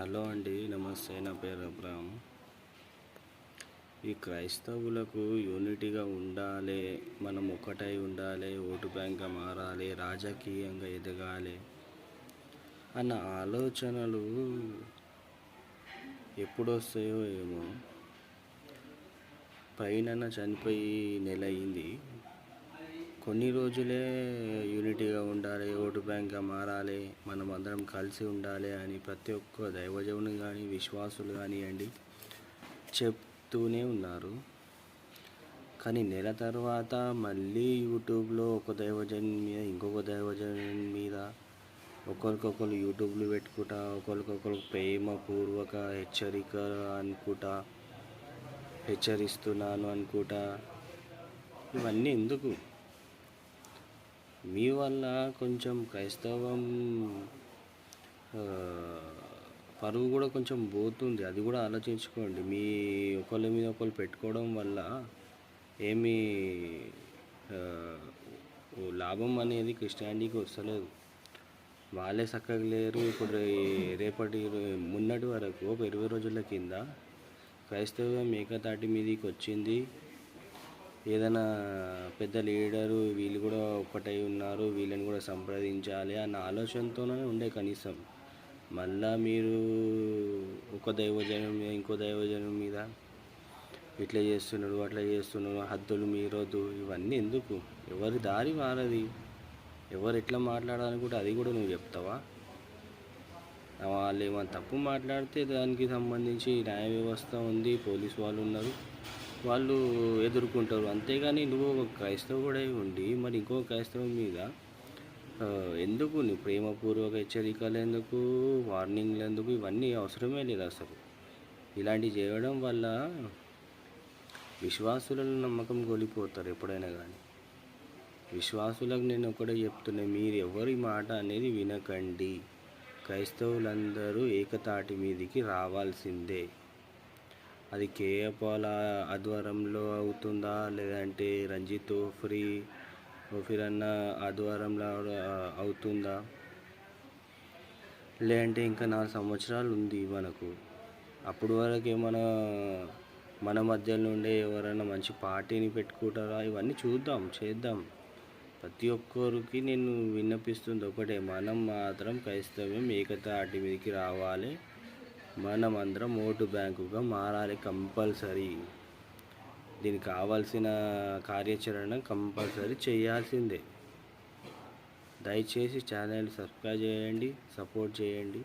Hello అండి నమస్తే. నా పేరు అబ్రామ్ ఈ క్రైస్తవులకు యూనిటీగా ఉండాలి మనం ఒకటై ఉండాలి ఓటు బ్యాంక్గా మారాలి రాజకీయంగా ఎదగాలి అన్న ఆలోచనలు ఎప్పుడు వస్తాయో ఏమో. పైన చనిపోయి నెల అయింది కొన్ని రోజులే యూనిటీగా ఉండాలి ఓటు బ్యాంక్గా మారాలి మనం అందరం కలిసి ఉండాలి అని ప్రతి ఒక్క దైవజవుని కానీ విశ్వాసులు కానివ్వండి చెప్తూనే ఉన్నారు. కానీ నెల తర్వాత మళ్ళీ యూట్యూబ్లో ఒక దైవజన్ మీద ఇంకొక దైవజన్ మీద ఒకరికొకరు యూట్యూబ్లు పెట్టుకుంటా ఒకరికొకరు ప్రేమపూర్వక హెచ్చరిక అనుకుంటా హెచ్చరిస్తున్నాను అనుకుంటా. ఇవన్నీ ఎందుకు? మీ వల్ల కొంచెం క్రైస్తవం పరుగు పరువు కూడా కొంచెం పోతుంది. అది కూడా ఆలోచించుకోండి. మీ ఒకళ్ళ మీద ఒకళ్ళు పెట్టుకోవడం వల్ల ఏమీ లాభం అనేది క్రిస్టియానిటీకి వస్తలేదు. వాళ్ళే చక్కగా లేరు. ఇప్పుడు రేపటి మున్నటి వరకు ఒక ఇరవై రోజుల కింద క్రైస్తవం ఏకతాటి మీదకి వచ్చింది. ఏదైనా పెద్ద లీడరు వీళ్ళు కూడా ఒక్కటై ఉన్నారు వీళ్ళని కూడా సంప్రదించాలి అన్న ఆలోచనతోనే ఉండే కనీసం. మళ్ళా మీరు ఒక దైవజనం మీద ఇంకో దైవజనం మీద ఇట్లా చేస్తున్నాడు అట్లా చేస్తున్నాడు హద్దులు మీరొద్దు ఇవన్నీ ఎందుకు? ఎవరి దారి వారది ఎవరు ఎట్లా మాట్లాడాలని కూడా అది కూడా నువ్వు చెప్తావా? వాళ్ళు ఏమైనా తప్పు మాట్లాడితే దానికి సంబంధించి న్యాయ వ్యవస్థ ఉంది పోలీస్ వాళ్ళు ఉన్నారు. వాళ్ళు ఎదుర్కొంటారు. అంతేగాని నువ్వు ఒక క్రైస్తవుడై ఉండి మరి ఇంకో క్రైస్తవం మీద ఎందుకు నీ ప్రేమపూర్వక హెచ్చరికలు ఎందుకు వార్నింగ్లు ఎందుకు ఇవన్నీ అవసరమే లేదు అసలు. ఇలాంటివి చేయడం వల్ల విశ్వాసులను నమ్మకం కోల్పోతారు ఎప్పుడైనా కానీ విశ్వాసులకు నేను ఒకటే చెప్తున్నా మీరు ఎవరి మాట అనేది వినకండి. క్రైస్తవులందరూ ఏకతాటి మీదికి రావాల్సిందే. అది కేఏపాల ఆధ్వర్యంలో అవుతుందా? లేదంటే రంజిత్ ఓఫ్రీ ఓఫిర్ అన్న ఆధ్వర్యంలో అవుతుందా? లేదంటే ఇంకా నాలుగు సంవత్సరాలు ఉంది మనకు. అప్పుడు వరకు ఏమైనా మన మధ్యలో ఉండే ఎవరైనా మంచి పార్టీని పెట్టుకుంటారా? ఇవన్నీ చూద్దాం చేద్దాం. ప్రతి ఒక్కరికి నేను విన్నపిస్తుంది ఒకటే మనం మాత్రం క్రైస్తవ్యం ఏకత ఆటి మీదకి రావాలి. మనం అందరం ఓటు బ్యాంకుగా మారాలి కంపల్సరీ. దీనికి కావాల్సిన కార్యాచరణ కంపల్సరీ చేయాల్సిందే. దయచేసి ఛానల్ సబ్స్క్రైబ్ చేయండి సపోర్ట్ చేయండి.